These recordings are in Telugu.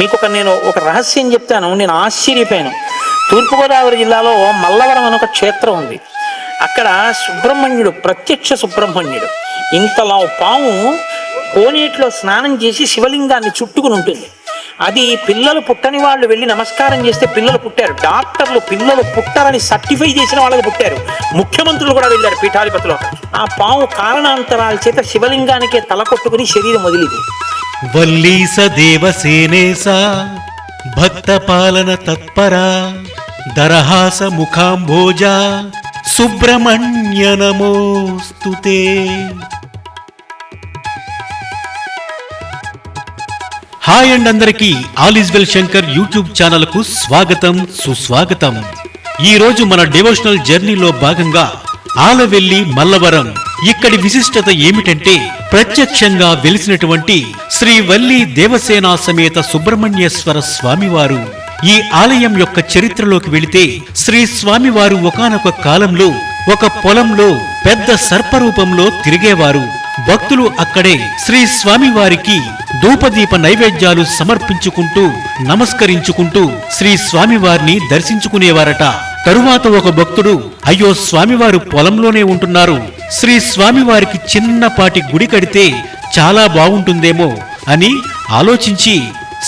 మీకు ఒక నేను ఒక రహస్యం చెప్తాను నేను ఆశ్చర్యపోయాను. తూర్పుగోదావరి జిల్లాలో మల్లవరం అని ఒక క్షేత్రం ఉంది. అక్కడ సుబ్రహ్మణ్యుడు ప్రత్యక్ష సుబ్రహ్మణ్యుడు. ఇంతలా పాము కోనేటిలో స్నానం చేసి శివలింగాన్ని చుట్టుకుని ఉంటుంది. అది పిల్లలు పుట్టని వాళ్ళు వెళ్ళి నమస్కారం చేస్తే పిల్లలు పుట్టారు. డాక్టర్లు పిల్లలు పుట్టారని సర్టిఫై చేసిన వాళ్ళకి పుట్టారు. ముఖ్యమంత్రులు కూడా వెళ్ళారు పీఠాధిపతిలో. ఆ పాము కారణాంతరాల చేత శివలింగానికే తల కొట్టుకుని శరీరం వదిలింది. వల్లీస దేవసేనేస భక్త పాలన దరహాస ముఖాంభోజ సుబ్రహ్మణ్య నమోస్తుతే హాయ్ అండ్ అందరికీ all is well Shankar YouTube ఛానల్కు స్వాగతం సుస్వాగతం. ఈ రోజు మన డివోషనల్ జర్నీలో భాగంగా ఆలవెల్లి మల్లవరం. ఇక్కడి విశిష్టత ఏమిటంటే ప్రత్యక్షంగా వెలిసినటువంటి శ్రీ వల్లి దేవసేన సమేత సుబ్రహ్మణ్యేశ్వర స్వామివారు ఈ ఆలయం యొక్క చరిత్రలోకి వెళితే శ్రీ స్వామివారు ఒకానొక కాలంలో ఒక పొలంలో పెద్ద సర్పరూపంలో తిరిగేవారు. భక్తులు అక్కడే శ్రీ స్వామివారికి ధూపదీప నైవేద్యాలు సమర్పించుకుంటూ నమస్కరించుకుంటూ శ్రీ స్వామివారిని దర్శించుకునేవారట. తరువాత ఒక భక్తుడు అయ్యో స్వామివారు పొలంలోనే ఉంటున్నారు. శ్రీ స్వామివారికి చిన్నపాటి గుడి కడితే చాలా బాగుంటుందేమో అని ఆలోచించి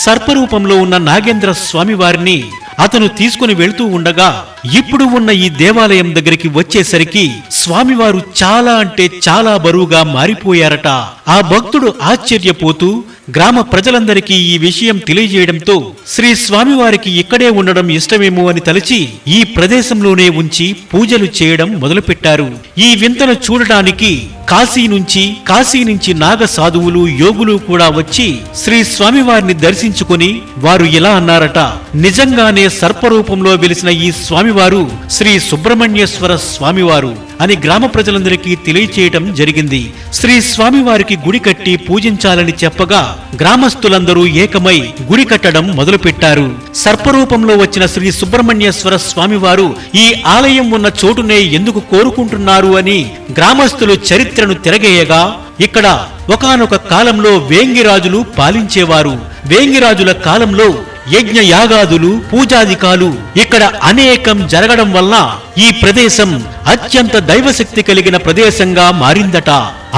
సర్పరూపంలో ఉన్న నాగేంద్ర స్వామివారిని అతను తీసుకుని వెళ్తూ ఉండగా ఇప్పుడు ఉన్న ఈ దేవాలయం దగ్గరికి వచ్చేసరికి స్వామివారు చాలా అంటే చాలా బరువుగా మారిపోయారట. ఆ భక్తుడు ఆశ్చర్యపోతూ గ్రామ ప్రజలందరికీ ఈ విషయం తెలియజేయడంతో శ్రీ స్వామివారికి ఇక్కడే ఉండడం ఇష్టమేమో అని తలచి ఈ ప్రదేశంలోనే ఉంచి పూజలు చేయడం మొదలుపెట్టారు. ఈ వింతను చూడటానికి కాశీ నుంచి కాశీ నుంచి నాగ సాధువులు యోగులు కూడా వచ్చి శ్రీ స్వామివారిని దర్శించుకుని వారు ఇలా అన్నారట నిజంగానే సర్పరూపంలో వెలిసిన ఈ స్వామివారు శ్రీ సుబ్రహ్మణ్యేశ్వర స్వామివారు అని గ్రామ ప్రజలందరికీ తెలియచేయటం జరిగింది. శ్రీ స్వామివారికి గుడి కట్టి పూజించాలని చెప్పగా గ్రామస్తులందరూ ఏకమై గుడి కట్టడం మొదలుపెట్టారు. సర్పరూపంలో వచ్చిన శ్రీ సుబ్రహ్మణ్యేశ్వర స్వామివారు ఈ ఆలయం ఉన్న చోటునే ఎందుకు కోరుకుంటున్నారు అని గ్రామస్తులు చరిత్రను తిరగేయగా ఇక్కడ ఒకానొక కాలంలో వేంగిరాజులు పాలించేవారు. వేంగిరాజుల కాలంలో యజ్ఞ యాగాదులు పూజాదికాలు ఇక్కడ అనేకం జరగడం వల్ల ఈ ప్రదేశం అత్యంత దైవశక్తి కలిగిన ప్రదేశంగా మారిందట.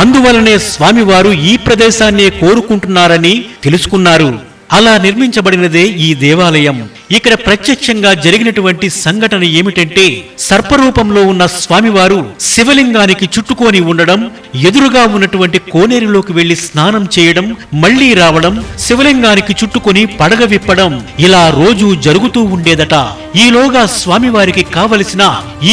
అందువలనే స్వామివారు ఈ ప్రదేశాన్నే కోరుకుంటున్నారని తెలుసుకున్నారు. అలా నిర్మించబడినదే ఈ దేవాలయం. ఇక్కడ ప్రత్యక్షంగా జరిగినటువంటి సంఘటన ఏమిటంటే సర్పరూపంలో ఉన్న స్వామివారు శివలింగానికి చుట్టుకొని ఉండడం ఎదురుగా ఉన్నటువంటి కోనేరులోకి వెళ్ళి స్నానం చేయడం మళ్ళీ రావడం శివలింగానికి చుట్టుకొని పడగ విప్పడం ఇలా రోజు జరుగుతూ ఉండేదట. ఈలోగా స్వామివారికి కావలసిన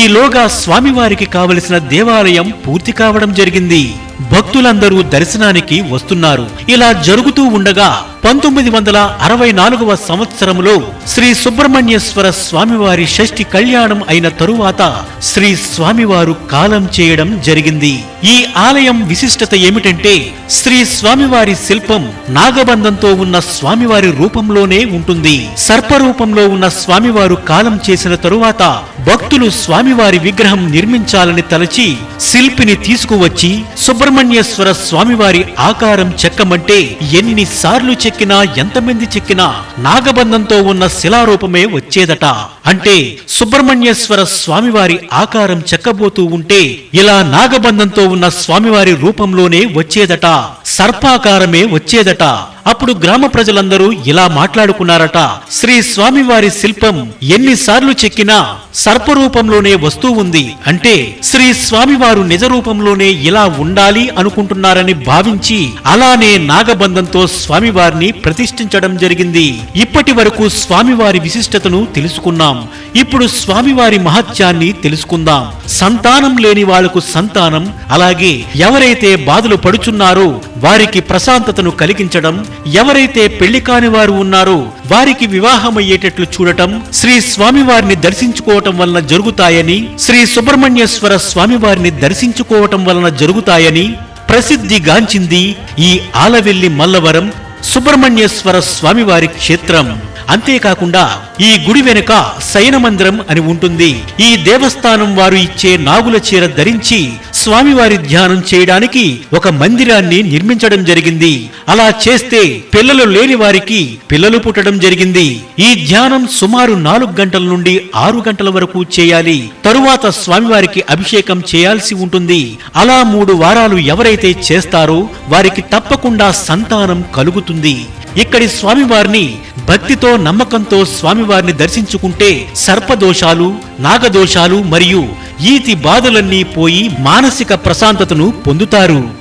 ఈలోగా స్వామివారికి కావలసిన దేవాలయం పూర్తి కావడం జరిగింది. భక్తులందరూ దర్శనానికి వస్తున్నారు. ఇలా జరుగుతూ ఉండగా పంతొమ్మిది వందల అరవై నాలుగవ సంవత్సరంలో శ్రీ సుబ్రహ్మణ్యేశ్వర స్వామివారి షష్ఠి కళ్యాణం అయిన తరువాత శ్రీ స్వామివారు కాలం చేయడం జరిగింది. ఈ ఆలయం విశిష్టత ఏమిటంటే శ్రీ స్వామివారి శిల్పం నాగబంధంతో ఉన్న స్వామివారి రూపంలోనే ఉంటుంది. సర్పరూపంలో ఉన్న స్వామివారు కాలం చేసిన తరువాత భక్తులు స్వామివారి విగ్రహం నిర్మించాలని తలచి శిల్పిని తీసుకువచ్చి సుబ్రహ్మణ్యేశ్వర స్వామివారి ఆకారం చెక్కమంటే ఎన్నిసార్లు చెక్కినా ఎంతమంది చెక్కినా నాగబంధంతో ఉన్న శిలారూపమే వచ్చేదట. అంటే సుబ్రహ్మణ్యేశ్వర స్వామివారి ఆకారం చెక్కబోతూ ఉంటే ఇలా నాగబంధంతో ఉన్న స్వామివారి రూపంలోనే వచ్చేదట. సర్పాకారమే వచ్చేదట. అప్పుడు గ్రామ ప్రజలందరూ ఇలా మాట్లాడుకున్నారట. శ్రీ స్వామివారి శిల్పం ఎన్నిసార్లు చెక్కినా సర్పరూపంలోనే వస్తూ ఉంది. అంటే శ్రీ స్వామివారు నిజ రూపంలోనే ఇలా ఉండాలి అనుకుంటున్నారని భావించి అలానే నాగబంధంతో స్వామివారిని ప్రతిష్ఠించడం జరిగింది. ఇప్పటి వరకు స్వామివారి విశిష్టతను తెలుసుకున్నాం. ఇప్పుడు స్వామివారి మహత్యాన్ని తెలుసుకుందాం. సంతానం లేని వాళ్ళకు సంతానం అలాగే ఎవరైతే బాధలు పడుచున్నారో వారికి ప్రశాంతతను కలిగించడం ఎవరైతే పెళ్ళి కాని వారు ఉన్నారో వారికి వివాహమయ్యేటట్లు చూడటం శ్రీ స్వామివారిని దర్శించుకోవటం వలన జరుగుతాయని శ్రీ సుబ్రహ్మణ్యేశ్వర స్వామివారిని దర్శించుకోవటం వలన జరుగుతాయని ప్రసిద్ధిగాంచింది ఈ ఆలవెల్లి మల్లవరం సుబ్రహ్మణ్యేశ్వర స్వామివారి క్షేత్రం. అంతేకాకుండా ఈ గుడి వెనుక శయన మందిరం అని ఉంటుంది. ఈ దేవస్థానం వారు ఇచ్చే నాగుల చీర ధరించి స్వామివారి ధ్యానం చేయడానికి ఒక మందిరాన్ని నిర్మించడం జరిగింది. అలా చేస్తే పిల్లలు లేని వారికి పిల్లలు పుట్టడం జరిగింది. ఈ ధ్యానం సుమారు నాలుగు గంటల నుండి ఆరు గంటల వరకు చేయాలి. తరువాత స్వామివారికి అభిషేకం చేయాల్సి ఉంటుంది. అలా మూడు వారాలు ఎవరైతే చేస్తారో వారికి తప్పకుండా సంతానం కలుగుతుంది. ఇక్కడి స్వామివారిని భక్తితో నమ్మకంతో స్వామివారిని దర్శించుకుంటే సర్పదోషాలు నాగదోషాలు మరియు ఈతి బాధలన్నీ పోయి మానసిక ప్రశాంతతను పొందుతారు.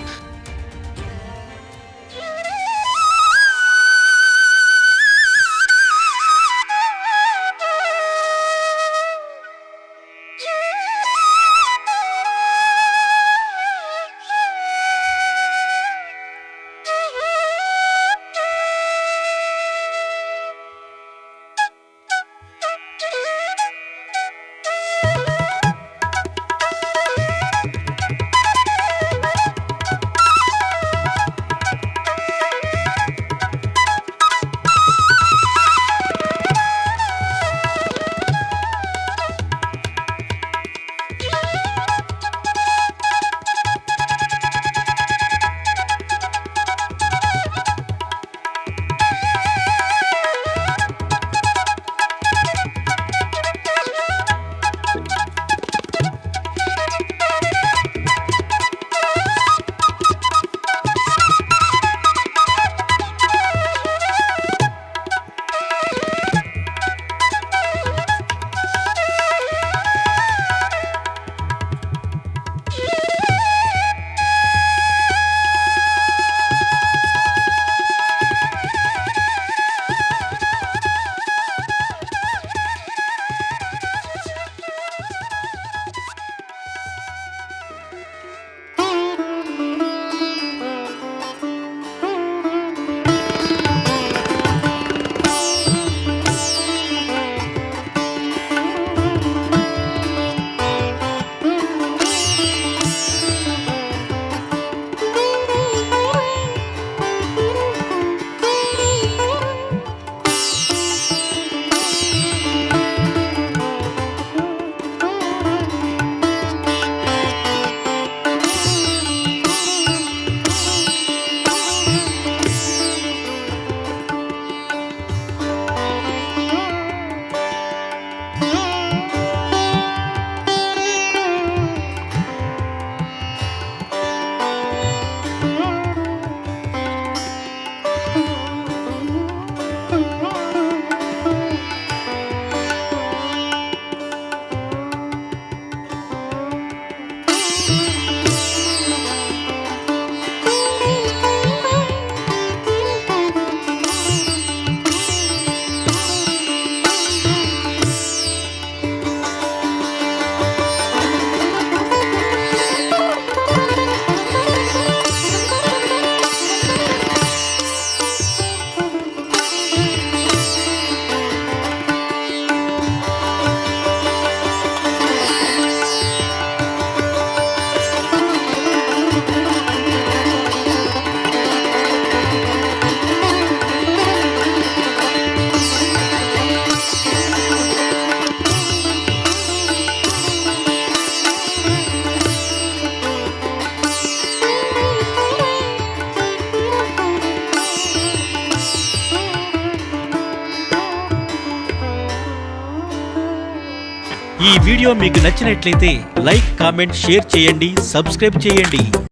ఈ వీడియో మీకు నచ్చినట్లయితే లైక్ కామెంట్ షేర్ చేయండి సబ్స్క్రైబ్ చేయండి.